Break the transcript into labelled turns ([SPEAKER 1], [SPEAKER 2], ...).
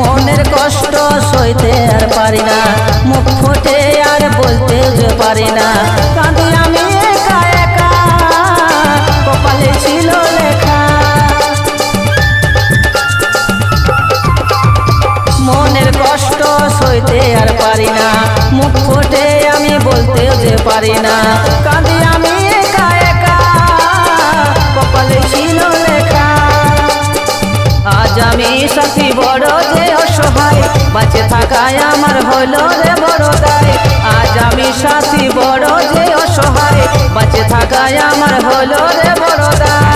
[SPEAKER 1] মনের কষ্ট সইতে আর পারি না। মুখ ফুটে আর বলতে পারি না। কাঁদি আমি একা একা, কপালে ছিল লেখা। মনের কষ্ট সইতে আর পারি না। মুখ ফুটে আমি বলতে পারি না। বাঁচে থাকায় আমার হলো রে বড় দায়। আজ আমি সাথী বড় যে অসহায়। বাঁচে থাকায় আমার হলো রে বড় দায়।